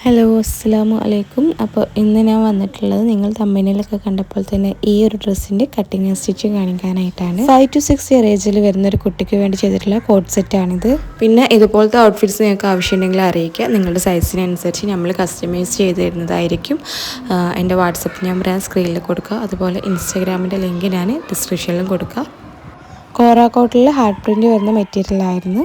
Hello അസ്സാമു അലൈക്കും അപ്പോൾ ഇന്ന് ഞാൻ വന്നിട്ടുള്ളത് നിങ്ങൾ തമ്മിലൊക്കെ കണ്ടപ്പോൾ തന്നെ ഈ ഒരു ഡ്രസ്സിന്റെ കട്ടിങ് സ്റ്റിച്ച് കാണിക്കാനായിട്ടാണ്. ഫൈവ് ടു സിക്സ് ഇയർ ഏജിൽ വരുന്ന ഒരു കുട്ടിക്ക് വേണ്ടി ചെയ്തിട്ടുള്ള കോട്ട് സെറ്റാണിത് പിന്നെ ഇതുപോലത്തെ ഔട്ട്ഫിറ്റ്സ് നിങ്ങൾക്ക് ആവശ്യമുണ്ടെങ്കിൽ അറിയിക്കുക. നിങ്ങളുടെ സൈസിനനുസരിച്ച് നമ്മൾ കസ്റ്റമൈസ് ചെയ്ത് തരുന്നതായിരിക്കും. എന്റെ വാട്സപ്പ് നമ്പർ ഞാൻ സ്ക്രീനിൽ കൊടുക്കുക. അതുപോലെ ഇൻസ്റ്റാഗ്രാമിന്റെ ലിങ്ക് ഞാൻ ഡിസ്ക്രിപ്ഷനിലും കൊടുക്കുക. കോറാക്കോട്ടിൽ കോട്ടിൽ ഹാർഡ് പ്രിന്റ് വരുന്ന മെറ്റീരിയൽ ആയിരുന്നു.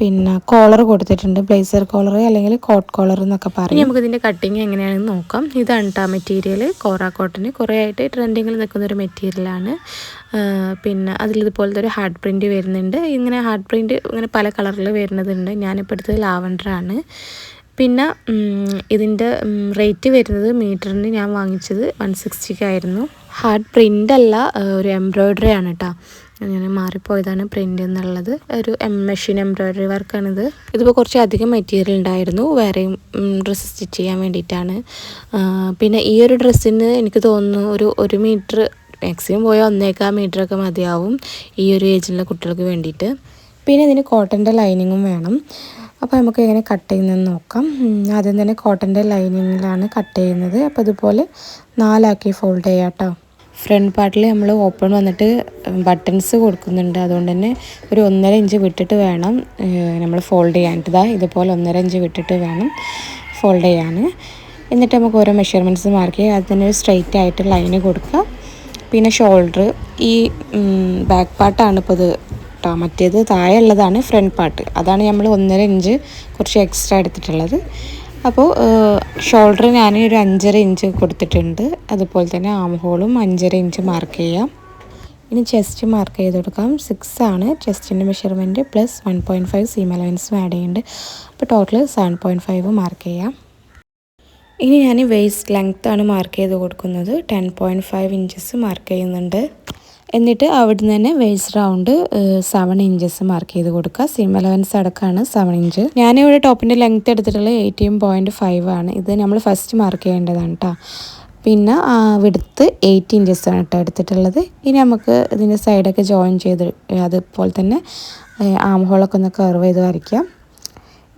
പിന്നെ കോളർ കൊടുത്തിട്ടുണ്ട്. ബ്ലേസർ കോളർ അല്ലെങ്കിൽ കോട്ട് കോളർ എന്നൊക്കെ പറയും. നമുക്ക് ഇതിന്റെ കട്ടിങ് എങ്ങനെയാണെന്ന് നോക്കാം. ഇതാണ് കേട്ടോ മെറ്റീരിയൽ കോറ കോട്ടന് കുറേ ആയിട്ട് ട്രെൻഡിങ്ങിൽ നിൽക്കുന്ന ഒരു മെറ്റീരിയലാണ് പിന്നെ അതിലിതുപോലത്തെ ഒരു ഹാർഡ് പ്രിന്റ് വരുന്നുണ്ട്. ഇങ്ങനെ ഹാർഡ് പ്രിന്റ് ഇങ്ങനെ പല കളറിൽ വരുന്നതുണ്ട്. ഞാനിപ്പോൾ എടുത്തത് ലാവൻഡറാണ് പിന്നെ ഇതിന്റെ റേറ്റ് വരുന്നത് മീറ്ററിന് ഞാൻ വാങ്ങിച്ചത് വൺ സിക്സ്റ്റിക്കായിരുന്നു ഹാർഡ് പ്രിന്റ് അല്ല ഒരു എംബ്രോയ്ഡറി ആണ് കേട്ടോ അങ്ങനെ മാറിപ്പോയതാണ് പ്രിന്റ് എന്നുള്ളത്. ഒരു എം മെഷീൻ എംബ്രോയ്ഡറി വർക്കാണിത് ഇതിപ്പോൾ കുറച്ച് അധികം മെറ്റീരിയൽ ഉണ്ടായിരുന്നു. വേറെയും ഡ്രസ്സ് സ്റ്റിച്ച് ചെയ്യാൻ വേണ്ടിയിട്ടാണ്. പിന്നെ ഈ ഒരു ഡ്രസ്സിന് എനിക്ക് തോന്നുന്നു ഒരു ഒരു മീറ്റർ മാക്സിമം പോയാൽ ഒന്നേക്കാൽ മീറ്ററൊക്കെ മതിയാവും ഈ ഒരു ഏജിലുള്ള കുട്ടികൾക്ക് വേണ്ടിയിട്ട്. പിന്നെ ഇതിന് കോട്ടന്റെ ലൈനിങ്ങും വേണം. അപ്പോൾ നമുക്ക് എങ്ങനെ കട്ട് ചെയ്യുന്നതെന്ന് നോക്കാം. ആദ്യം തന്നെ കോട്ടന്റെ ലൈനിങ്ങിലാണ് കട്ട് ചെയ്യുന്നത്. അപ്പോൾ ഇതുപോലെ നാലാക്കി ഫോൾഡ് ചെയ്യാം കേട്ടോ ഫ്രണ്ട് പാർട്ടിൽ നമ്മൾ ഓപ്പൺ വന്നിട്ട് ബട്ടൺസ് കൊടുക്കുന്നുണ്ട്. അതുകൊണ്ട് തന്നെ ഒരു ഒന്നര ഇഞ്ച് വിട്ടിട്ട് വേണം നമ്മൾ ഫോൾഡ് ചെയ്യാനായിട്ട് ഇതാ ഇതുപോലെ ഒന്നര ഇഞ്ച് വിട്ടിട്ട് വേണം ഫോൾഡ് ചെയ്യാൻ. എന്നിട്ട് നമുക്ക് ഓരോ മെഷർമെന്റ്സ് മാർക്ക് ചെയ്യുക അതിന് ഒരു സ്ട്രെയിറ്റ് ആയിട്ട് ലൈന് കൊടുക്കുക പിന്നെ ഷോൾഡർ ഈ ബാക്ക് പാർട്ടാണ് ഇപ്പോൾ ഇത് കേട്ടോ മറ്റേത് താഴെ ഉള്ളതാണ് ഫ്രണ്ട് പാർട്ട് അതാണ് നമ്മൾ ഒന്നര ഇഞ്ച് കുറച്ച് എക്സ്ട്രാ എടുത്തിട്ടുള്ളത്. അപ്പോൾ ഷോൾഡർ ഞാൻ ഒരു അഞ്ചര ഇഞ്ച് കൊടുത്തിട്ടുണ്ട്. അതുപോലെ തന്നെ ആം ഹോളും അഞ്ചര ഇഞ്ച് മാർക്ക് ചെയ്യാം. ഇനി ചെസ്റ്റ് മാർക്ക് ചെയ്ത് കൊടുക്കാം. സിക്സ് ആണ്. ചെസ്റ്റിന്റെ measurement plus one point five seam അലവൻസും add ചെയ്യുന്നുണ്ട് അപ്പോൾ total seven point five mark ചെയ്യാം. ഇനി ഞാൻ വേസ്റ്റ് ലെങ്ത്താണ് മാർക്ക് ചെയ്ത് കൊടുക്കുന്നത്. Ten point five inches mark ചെയ്യുന്നുണ്ട്. എന്നിട്ട് അവിടുന്ന് തന്നെ waist round seven inches mark ചെയ്ത് കൊടുക്കുക. സിം അലവൻസ് അടക്കമാണ് സെവൻ ഇഞ്ച് ഞാനിവിടെ ടോപ്പിന്റെ ലെങ്ത് എടുത്തിട്ടുള്ളത് എയ്റ്റീൻ പോയിന്റ് ഫൈവ് ആണ്. ഇത് നമ്മൾ ഫസ്റ്റ് മാർക്ക് ചെയ്യേണ്ടതാണ് കേട്ടോ പിന്നെ വിടുത്ത് എയ്റ്റ് ഇഞ്ചസ് ആണ് കേട്ടോ എടുത്തിട്ടുള്ളത്. ഇനി നമുക്ക് ഇതിന്റെ സൈഡൊക്കെ ജോയിൻ ചെയ്ത് അതുപോലെ തന്നെ ആം ഹോളൊക്കെ ഒന്ന് കർവ് ചെയ്ത് വരയ്ക്കാം.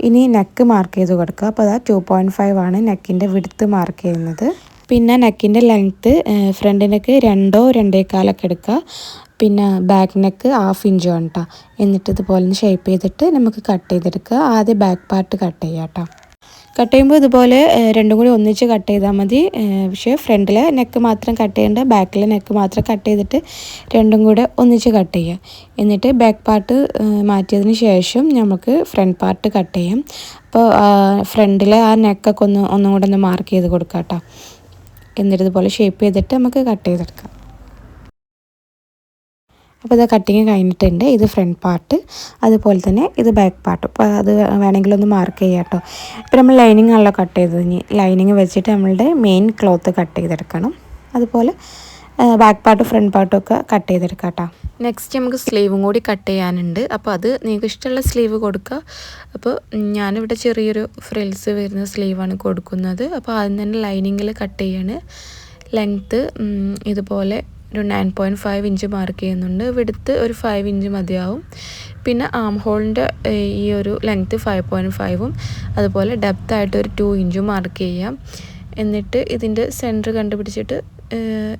ഇനി നെക്ക് മാർക്ക് ചെയ്ത് കൊടുക്കുക. അപ്പോൾ അതാ ടു പോയിന്റ് ഫൈവ് ആണ് നെക്കിന്റെ വിടുത്ത് മാർക്ക് ചെയ്യുന്നത്. പിന്നെ നെക്കിന്റെ ലെങ്ത്ത് ഫ്രണ്ട് നെക്ക് രണ്ടോ രണ്ടേക്കാലൊക്കെ എടുക്കുക. പിന്നെ ബാക്ക് നെക്ക് ഹാഫ് ഇഞ്ച് വേണം കേട്ടോ എന്നിട്ട് ഇതുപോലെ ഷേപ്പ് ചെയ്തിട്ട് നമുക്ക് കട്ട് ചെയ്തെടുക്കുക. ആദ്യം ബാക്ക് പാർട്ട് കട്ട് ചെയ്യാം കേട്ടോ കട്ട് ചെയ്യുമ്പോൾ ഇതുപോലെ രണ്ടും കൂടി ഒന്നിച്ച് കട്ട് ചെയ്താൽ മതി. പക്ഷേ ഫ്രണ്ടിലെ നെക്ക് മാത്രം കട്ട് ചെയ്യേണ്ട ബാക്കിലെ നെക്ക് മാത്രം കട്ട് ചെയ്തിട്ട് രണ്ടും കൂടെ ഒന്നിച്ച് കട്ട് ചെയ്യുക. എന്നിട്ട് ബാക്ക് പാർട്ട് മാറ്റിയതിന് ശേഷം നമുക്ക് ഫ്രണ്ട് പാർട്ട് കട്ട് ചെയ്യാം. അപ്പോൾ ഫ്രണ്ടിലെ ആ നെക്കൊക്കെ ഒന്ന് ഒന്നും കൂടെ ഒന്ന് മാർക്ക് ചെയ്ത് കൊടുക്കാം കേട്ടോ എന്നിട്ട് ഇതുപോലെ ഷേപ്പ് ചെയ്തിട്ട് നമുക്ക് കട്ട് ചെയ്തെടുക്കാം. അപ്പോൾ ഇത് കട്ടിങ് കഴിഞ്ഞിട്ടുണ്ട്. ഇത് ഫ്രണ്ട് പാർട്ട് അതുപോലെ തന്നെ ഇത് ബാക്ക് പാർട്ട് അപ്പോൾ അത് വേണമെങ്കിൽ ഒന്ന് മാർക്ക് ചെയ്യാം കേട്ടോ. ഇപ്പോൾ നമ്മൾ ലൈനിങ് ആണല്ലോ കട്ട് ചെയ്തത്. ഇനി ലൈനിങ് വെച്ചിട്ട് നമ്മളുടെ മെയിൻ ക്ലോത്ത് കട്ട് ചെയ്തെടുക്കണം. അതുപോലെ ബാക്ക് പാർട്ട് ഫ്രണ്ട് പാർട്ടും ഒക്കെ കട്ട് ചെയ്തെടുക്കാം കേട്ടോ. നെക്സ്റ്റ് നമുക്ക് സ്ലീവും കൂടി കട്ട് ചെയ്യാനുണ്ട്. അപ്പോൾ അത് നിങ്ങൾക്ക് ഇഷ്ടമുള്ള സ്ലീവ് കൊടുക്കുക. അപ്പോൾ ഞാനിവിടെ ചെറിയൊരു ഫ്രിൽസ് വരുന്ന സ്ലീവാണ് കൊടുക്കുന്നത്. അപ്പോൾ ആദ്യം തന്നെ ലൈനിങ്ങിൽ കട്ട് ചെയ്യാണ്. ലെങ്ത്ത് ഇതുപോലെ ഒരു nine point five inch mark ചെയ്യുന്നുണ്ട്. വിടുത്ത് ഒരു ഫൈവ് ഇഞ്ച് മതിയാവും. പിന്നെ ആം ഹോളിന്റെ ഈ ഒരു ലെങ്ത്ത് ഫൈവ് പോയിന്റ് ഫൈവും അതുപോലെ ഡെപ്ത് ആയിട്ട് ഒരു ടു ഇഞ്ചും മാർക്ക് ചെയ്യാം. എന്നിട്ട് ഇതിന്റെ സെന്റർ കണ്ടുപിടിച്ചിട്ട്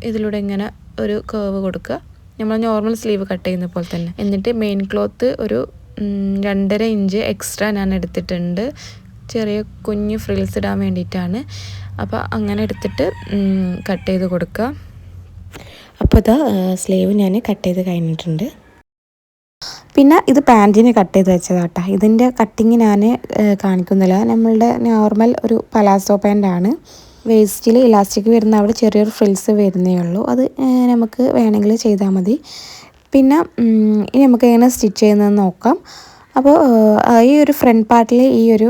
ഇതിലൂടെ ഇങ്ങനെ ഒരു കേവ് കൊടുക്കുക. നമ്മൾ നോർമൽ സ്ലീവ് കട്ട് ചെയ്യുന്ന പോലെ തന്നെ. എന്നിട്ട് മെയിൻ ക്ലോത്ത് ഒരു രണ്ടര ഇഞ്ച് എക്സ്ട്രാ ഞാൻ എടുത്തിട്ടുണ്ട്. ചെറിയ കുഞ്ഞ് ഫ്രിൽസ് ഇടാൻ വേണ്ടിയിട്ടാണ്. അപ്പോൾ അങ്ങനെ എടുത്തിട്ട് കട്ട് ചെയ്ത് കൊടുക്കുക. അപ്പോൾ ഇതാ സ്ലീവ് ഞാൻ കട്ട് ചെയ്ത് കഴിഞ്ഞിട്ടുണ്ട്. പിന്നെ ഇത് പാന്റിന് കട്ട് ചെയ്ത് വെച്ചതാട്ടോ. ഇതിന്റെ കട്ടിങ് ഞാൻ കാണിക്കുന്നില്ല. നമ്മളുടെ നോർമൽ ഒരു പലാസോ പാന്റാണ് വേസ്റ്റിൽ ഇലാസ്റ്റിക് വരുന്ന അവിടെ ചെറിയൊരു ഫ്രിൽസ് വരുന്നേ ഉള്ളൂ. അത് നമുക്ക് വേണമെങ്കിൽ ചെയ്താൽ മതി. പിന്നെ ഇനി നമുക്ക് എങ്ങനെ സ്റ്റിച്ച് ചെയ്യുന്നതെന്ന് നോക്കാം. അപ്പോൾ ഈ ഒരു ഫ്രണ്ട് പാർട്ടിലെ ഈ ഒരു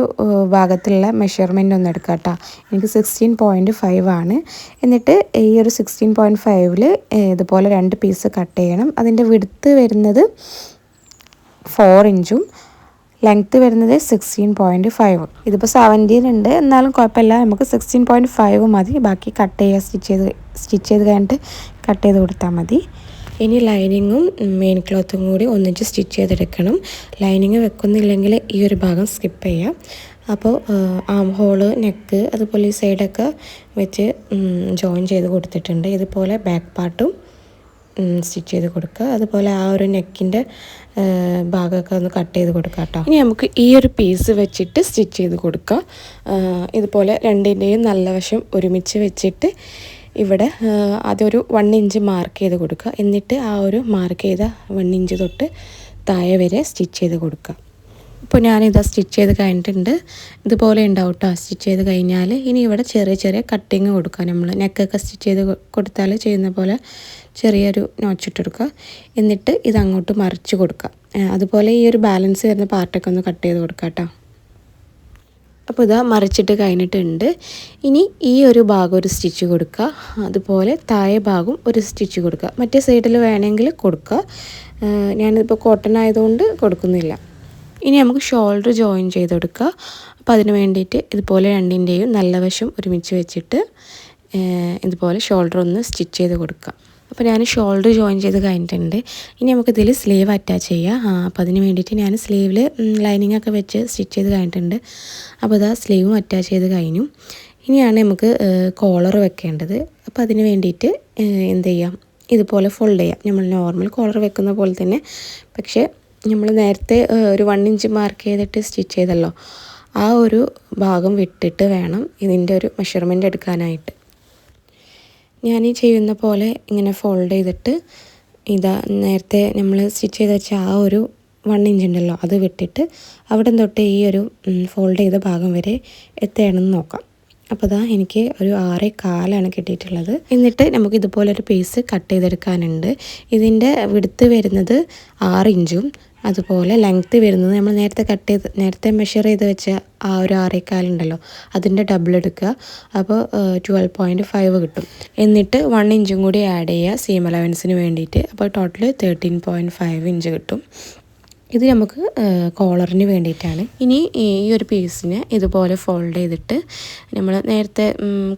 ഭാഗത്തുള്ള മെഷർമെന്റ് ഒന്ന് എടുക്കാം കേട്ടോ. എനിക്ക് സിക്സ്റ്റീൻ പോയിന്റ് ഫൈവ് ആണ്. എന്നിട്ട് ഈ ഒരു സിക്സ്റ്റീൻ പോയിന്റ് ഫൈവിൽ ഇതുപോലെ രണ്ട് പീസ് കട്ട് ചെയ്യണം. അതിന്റെ വിടുത്ത് വരുന്നത് ഫോർ ഇഞ്ചും ലെങ്ത്ത് വരുന്നത് സിക്സ്റ്റീൻ പോയിന്റ് ഫൈവ് ഇതിപ്പോൾ സെവന്റീൻ ഉണ്ട്. എന്നാലും കുഴപ്പമില്ല. നമുക്ക് സിക്സ്റ്റീൻ പോയിന്റ് ഫൈവ് മതി. ബാക്കി കട്ട് ചെയ്യുക സ്റ്റിച്ച് ചെയ്ത് സ്റ്റിച്ച് ചെയ്ത് കഴിഞ്ഞിട്ട് കട്ട് ചെയ്ത് കൊടുത്താൽ മതി. ഇനി ലൈനിങ്ങും മെയിൻ ക്ലോത്തും കൂടി ഒന്നിച്ച് സ്റ്റിച്ച് ചെയ്തെടുക്കണം. ലൈനിങ് വെക്കുന്നില്ലെങ്കിൽ ഈ ഒരു ഭാഗം സ്കിപ്പ് ചെയ്യാം. അപ്പോൾ ആം ഹോൾ നെക്ക് അതുപോലെ ഈ സൈഡൊക്കെ വെച്ച് ജോയിൻ ചെയ്ത് കൊടുത്തിട്ടുണ്ട്. ഇതുപോലെ ബാക്ക് പാർട്ടും സ്റ്റിച്ച് ചെയ്ത് കൊടുക്കുക. അതുപോലെ ആ ഒരു നെക്കിന്റെ ഭാഗമൊക്കെ ഒന്ന് കട്ട് ചെയ്ത് കൊടുക്കുക കേട്ടോ. ഇനി നമുക്ക് ഈ ഒരു പീസ് വെച്ചിട്ട് സ്റ്റിച്ച് ചെയ്ത് കൊടുക്കുക. ഇതുപോലെ രണ്ടിന്റെയും നല്ല വശം ഒരുമിച്ച് വെച്ചിട്ട് ഇവിടെ അതൊരു വൺ ഇഞ്ച് മാർക്ക് ചെയ്ത് കൊടുക്കുക. എന്നിട്ട് ആ ഒരു മാർക്ക് ചെയ്ത വൺ ഇഞ്ച് തൊട്ട് താഴെ വരെ സ്റ്റിച്ച് ചെയ്ത് കൊടുക്കുക. ഇപ്പോൾ ഞാനിതാ സ്റ്റിച്ച് ചെയ്ത് കഴിഞ്ഞിട്ടുണ്ട്. ഇതുപോലെ ഉണ്ടാവും കേട്ടോ സ്റ്റിച്ച് ചെയ്ത് കഴിഞ്ഞാൽ ഇനി ഇവിടെ ചെറിയ ചെറിയ കട്ടിങ് കൊടുക്കുക നമ്മൾ നെക്കൊക്കെ സ്റ്റിച്ച് ചെയ്ത് കൊടുത്താൽ ചെയ്യുന്ന പോലെ ചെറിയൊരു നോച്ചിട്ട് കൊടുക്കുക. എന്നിട്ട് ഇത് അങ്ങോട്ട് മറിച്ച് കൊടുക്കുക. അതുപോലെ ഈ ഒരു ബാലൻസ് വരുന്ന പാർട്ടൊക്കെ ഒന്ന് കട്ട് ചെയ്ത് കൊടുക്കുക കേട്ടോ അപ്പോൾ ഇതാ മറിച്ചിട്ട് കഴിഞ്ഞിട്ടുണ്ട്. ഇനി ഈ ഒരു ഭാഗം ഒരു സ്റ്റിച്ച് കൊടുക്കുക. അതുപോലെ താഴെ ഭാഗം ഒരു സ്റ്റിച്ച് കൊടുക്കുക. മറ്റേ സൈഡിൽ വേണമെങ്കിൽ കൊടുക്കുക. ഞാനിപ്പോൾ കോട്ടൺ ആയതുകൊണ്ട് കൊടുക്കുന്നില്ല. ഇനി നമുക്ക് ഷോൾഡർ ജോയിൻ ചെയ്ത് കൊടുക്കുക. അപ്പോൾ അതിന് വേണ്ടിയിട്ട് ഇതുപോലെ രണ്ടിന്റെയും നല്ല വശം ഒരുമിച്ച് വെച്ചിട്ട് ഇതുപോലെ ഷോൾഡർ ഒന്ന് സ്റ്റിച്ച് ചെയ്ത് കൊടുക്കുക. അപ്പോൾ ഞാൻ ഷോൾഡർ ജോയിൻ ചെയ്ത് കഴിഞ്ഞിട്ടുണ്ട്. ഇനി നമുക്കിതിൽ സ്ലീവ് അറ്റാച്ച് ചെയ്യാം. അപ്പോൾ അതിന് വേണ്ടിയിട്ട് ഞാൻ സ്ലീവിൽ ലൈനിങ് ഒക്കെ വെച്ച് സ്റ്റിച്ച് ചെയ്ത് കഴിഞ്ഞിട്ടുണ്ട്. അപ്പോൾ ഇതാ സ്ലീവും അറ്റാച്ച് ചെയ്ത് കഴിഞ്ഞു. ഇനിയാണ് നമുക്ക് കോളർ വെക്കേണ്ടത്. അപ്പോൾ അതിന് വേണ്ടിയിട്ട് എന്ത് ചെയ്യാം? ഇതുപോലെ ഫോൾഡ് ചെയ്യാം. നമ്മൾ നോർമൽ കോളർ വെക്കുന്ന പോലെ തന്നെ. പക്ഷേ നമ്മൾ നേരത്തെ ഒരു വൺ ഇഞ്ച് മാർക്ക് ചെയ്തിട്ട് സ്റ്റിച്ച് ചെയ്തല്ലോ. ആ ഒരു ഭാഗം വിട്ടിട്ട് വേണം ഇതിന്റെ ഒരു മെഷർമെന്റ് എടുക്കാനായിട്ട്. ഞാൻ ഈ ചെയ്യുന്ന പോലെ ഇങ്ങനെ ഫോൾഡ് ചെയ്തിട്ട് ഇതാ നേരത്തെ നമ്മൾ സ്റ്റിച്ച് ചെയ്ത് വെച്ച ആ ഒരു വൺ ഇഞ്ച് ഉണ്ടല്ലോ അത് വിട്ടിട്ട് അവിടെ തൊട്ട് ഈ ഒരു ഫോൾഡ് ചെയ്ത ഭാഗം വരെ എത്തണമെന്ന് നോക്കാം. അപ്പോൾ ഇതാ എനിക്ക് ഒരു ആറേ കാലാണ് കിട്ടിയിട്ടുള്ളത്. എന്നിട്ട് നമുക്ക് ഇതുപോലെ ഒരു പീസ് കട്ട് ചെയ്തെടുക്കാനുണ്ട്. ഇതിന്റെ വിടുത്ത് വരുന്നത് ആറ് ഇഞ്ചും അതുപോലെ ലെങ്ത്ത് വരുന്നത് നമ്മൾ നേരത്തെ കട്ട് ചെയ്ത് നേരത്തെ മെഷർ ചെയ്ത് വെച്ച ആ ഒരു ആറേക്കാലുണ്ടല്ലോ അതിന്റെ ഡബിൾ എടുക്കുക. അപ്പോൾ ട്വൽവ് പോയിന്റ് ഫൈവ് കിട്ടും. എന്നിട്ട് വൺ ഇഞ്ചും കൂടി ആഡ് ചെയ്യുക സീം അലവൻസിന് വേണ്ടിയിട്ട്. അപ്പോൾ total thirteen point five inch കിട്ടും. ഇത് നമുക്ക് കോളറിന് വേണ്ടിയിട്ടാണ്. ഇനി ഈ ഒരു പീസിനെ ഇതുപോലെ ഫോൾഡ് ചെയ്തിട്ട് നമ്മൾ നേരത്തെ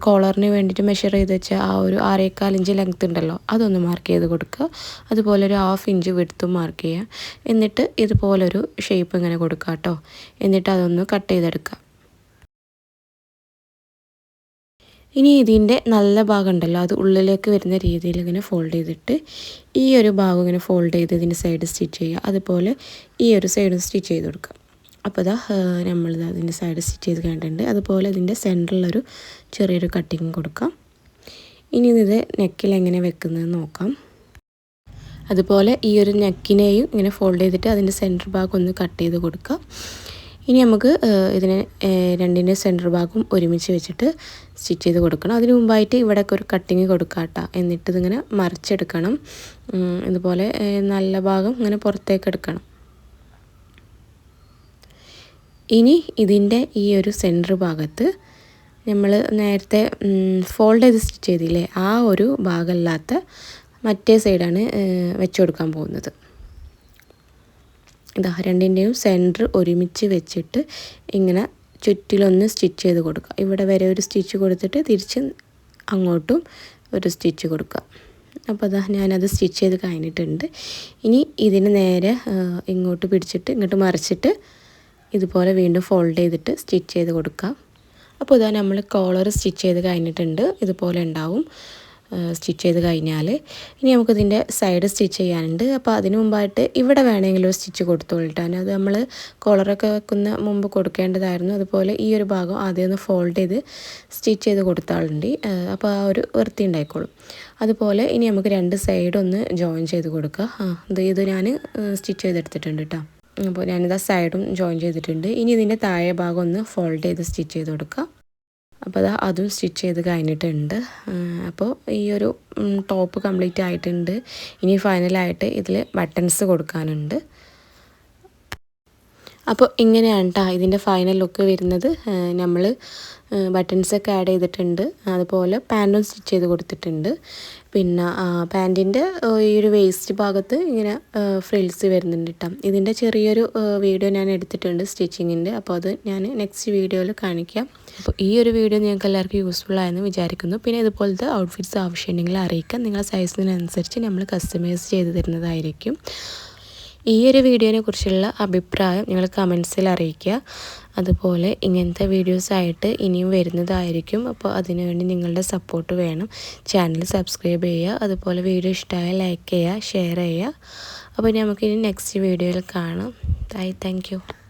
കോളറിന് വേണ്ടിയിട്ട് മെഷർ ചെയ്ത് വെച്ച ആ ഒരു ആറേക്കാൽ ഇഞ്ച് ലെങ്ത് ഉണ്ടല്ലോ അതൊന്ന് മാർക്ക് ചെയ്ത് കൊടുക്കുക. അതുപോലെ ഒരു ഹാഫ് ഇഞ്ച് വിടുത്തും മാർക്ക് ചെയ്യുക. എന്നിട്ട് ഇതുപോലൊരു ഷേപ്പ് ഇങ്ങനെ കൊടുക്കുക കേട്ടോ. എന്നിട്ട് അതൊന്ന് കട്ട് ചെയ്തെടുക്കുക. ഇനി ഇതിന്റെ നല്ല ഭാഗം ഉണ്ടല്ലോ അത് ഉള്ളിലേക്ക് വരുന്ന രീതിയിൽ ഇങ്ങനെ ഫോൾഡ് ചെയ്തിട്ട് ഈ ഒരു ഭാഗം ഇങ്ങനെ ഫോൾഡ് ചെയ്ത് ഇതിന്റെ സൈഡ് സ്റ്റിച്ച് ചെയ്യുക. അതുപോലെ ഈ ഒരു സൈഡും സ്റ്റിച്ച് ചെയ്ത് കൊടുക്കുക. അപ്പോൾ ഇതാ നമ്മൾ അതിന്റെ സൈഡ് സ്റ്റിച്ച് ചെയ്ത് കഴിഞ്ഞിട്ടുണ്ട് അതുപോലെ ഇതിന്റെ സെന്ററിലൊരു ചെറിയൊരു കട്ടിങ് കൊടുക്കാം. ഇനി ഇത് നെക്കിൽ എങ്ങനെ വെക്കുന്നത് നോക്കാം. അതുപോലെ ഈ ഒരു നെക്കിനെയും ഇങ്ങനെ ഫോൾഡ് ചെയ്തിട്ട് അതിന്റെ സെന്റർ ഭാഗം ഒന്ന് കട്ട് ചെയ്ത് കൊടുക്കാം ഇനി നമുക്ക് ഇതിനെ രണ്ടിന്റെ സെന്റർ ഭാഗം ഒരുമിച്ച് വെച്ചിട്ട് സ്റ്റിച്ച് ചെയ്ത് കൊടുക്കണം. അതിന് മുമ്പായിട്ട് ഇവിടെയൊക്കെ ഒരു കട്ടിങ് കൊടുക്കുക കേട്ടോ എന്നിട്ട് ഇതിങ്ങനെ മറിച്ചെടുക്കണം. ഇതുപോലെ നല്ല ഭാഗം ഇങ്ങനെ പുറത്തേക്ക് എടുക്കണം. ഇനി ഇതിന്റെ ഈ ഒരു സെന്റർ ഭാഗത്ത് നമ്മൾ നേരത്തെ ഫോൾഡ് ചെയ്ത് സ്റ്റിച്ച് ചെയ്തില്ലേ? ആ ഒരു ഭാഗമല്ലാത്ത മറ്റേ സൈഡാണ് വെച്ച് കൊടുക്കാൻ പോകുന്നത്. ഇതാ രണ്ടിന്റെയും സെന്റർ ഒരുമിച്ച് വെച്ചിട്ട് ഇങ്ങനെ ചുറ്റിലൊന്ന് സ്റ്റിച്ച് ചെയ്ത് കൊടുക്കുക. ഇവിടെ വരെ ഒരു സ്റ്റിച്ച് കൊടുത്തിട്ട് തിരിച്ച് അങ്ങോട്ടും ഒരു സ്റ്റിച്ച് കൊടുക്കുക. അപ്പോൾ അതാ ഞാനത് സ്റ്റിച്ച് ചെയ്ത് കഴിഞ്ഞിട്ടുണ്ട്. ഇനി ഇതിന് നേരെ ഇങ്ങോട്ട് പിടിച്ചിട്ട് ഇങ്ങോട്ട് മറിച്ചിട്ട് ഇതുപോലെ വീണ്ടും ഫോൾഡ് ചെയ്തിട്ട് സ്റ്റിച്ച് ചെയ്ത് കൊടുക്കുക അപ്പോൾ ഇതാ നമ്മൾ കോളർ സ്റ്റിച്ച് ചെയ്ത് കഴിഞ്ഞിട്ടുണ്ട്. ഇതുപോലെ ഉണ്ടാവും. സ്റ്റിച്ച് ചെയ്ത് കഴിഞ്ഞാൽ ഇനി നമുക്കിതിന്റെ സൈഡ് സ്റ്റിച്ച് ചെയ്യാനുണ്ട്. അപ്പോൾ അതിന് മുമ്പായിട്ട് ഇവിടെ വേണമെങ്കിലും ഒരു സ്റ്റിച്ച് കൊടുത്തോളിട്ടാണ് അത് നമ്മൾ കോളറൊക്കെ വെക്കുന്ന മുമ്പ് കൊടുക്കേണ്ടതായിരുന്നു. അതുപോലെ ഈ ഒരു ഭാഗം ആദ്യം ഒന്ന് ഫോൾഡ് ചെയ്ത് സ്റ്റിച്ച് ചെയ്ത് കൊടുത്താളുണ്ട്. അപ്പോൾ ആ ഒരു വൃത്തി ഉണ്ടായിക്കോളും. അതുപോലെ ഇനി നമുക്ക് രണ്ട് സൈഡ് ഒന്ന് ജോയിൻ ചെയ്ത് കൊടുക്കുക ആ ഇത് ഇത് ഞാൻ സ്റ്റിച്ച് ചെയ്തെടുത്തിട്ടുണ്ട് കേട്ടോ അപ്പോൾ ഞാനിതാ സൈഡും ജോയിൻ ചെയ്തിട്ടുണ്ട്. ഇനി ഇതിന്റെ താഴെ ഭാഗം ഒന്ന് ഫോൾഡ് ചെയ്ത് സ്റ്റിച്ച് ചെയ്ത് കൊടുക്കുക അപ്പോൾ അത് അതും സ്റ്റിച്ച് ചെയ്ത് കഴിഞ്ഞിട്ടുണ്ട്. അപ്പോൾ ഈ ഒരു ടോപ്പ് കംപ്ലീറ്റ് ആയിട്ടുണ്ട്. ഇനി ഫൈനലായിട്ട് ഇതിൽ ബട്ടൺസ് കൊടുക്കാനുണ്ട്. അപ്പോൾ ഇങ്ങനെയാണ് കേട്ടോ ഇതിന്റെ ഫൈനൽ ലുക്ക് വരുന്നത്. നമ്മൾ ബട്ടൺസൊക്കെ ആഡ് ചെയ്തിട്ടുണ്ട്. അതുപോലെ പാന്റും സ്റ്റിച്ച് ചെയ്ത് കൊടുത്തിട്ടുണ്ട്. പിന്നെ പാന്റിന്റെ ഈ ഒരു വേസ്റ്റ് ഭാഗത്ത് ഇങ്ങനെ ഫ്രിൽസ് വരുന്നുണ്ട് കേട്ടോ ഇതിന്റെ ചെറിയൊരു വീഡിയോ ഞാൻ എടുത്തിട്ടുണ്ട് സ്റ്റിച്ചിങ്ങിന്റെ. അപ്പോൾ അത് ഞാൻ നെക്സ്റ്റ് വീഡിയോയിൽ കാണിക്കാം. അപ്പോൾ ഈ ഒരു വീഡിയോ നിങ്ങൾക്ക് എല്ലാവർക്കും യൂസ്ഫുൾ ആയെന്ന് വിചാരിക്കുന്നു. പിന്നെ ഇതുപോലത്തെ ഔട്ട്ഫിറ്റ്സ് ആവശ്യമുണ്ടെങ്കിൽ അറിയിക്കാം. നിങ്ങളുടെ സൈസിനനുസരിച്ച് നമ്മൾ കസ്റ്റമൈസ് ചെയ്ത് തരുന്നതായിരിക്കും. ഈ ഒരു വീഡിയോനെ കുറിച്ചുള്ള അഭിപ്രായം നിങ്ങൾ കമൻസിൽ അറിയിക്കുക. അതുപോലെ ഇങ്ങനത്തെ വീഡിയോസായിട്ട് ഇനിയും വരുന്നതായിരിക്കും. അപ്പോൾ അതിനുവേണ്ടി നിങ്ങളുടെ സപ്പോർട്ട് വേണം. ചാനൽ സബ്സ്ക്രൈബ് ചെയ്യുക. അതുപോലെ വീഡിയോ ഇഷ്ടമായ ലൈക്ക് ചെയ്യുക ഷെയർ ചെയ്യുക. അപ്പോൾ നമുക്കിനി നെക്സ്റ്റ് വീഡിയോയിൽ കാണാം. Bye thank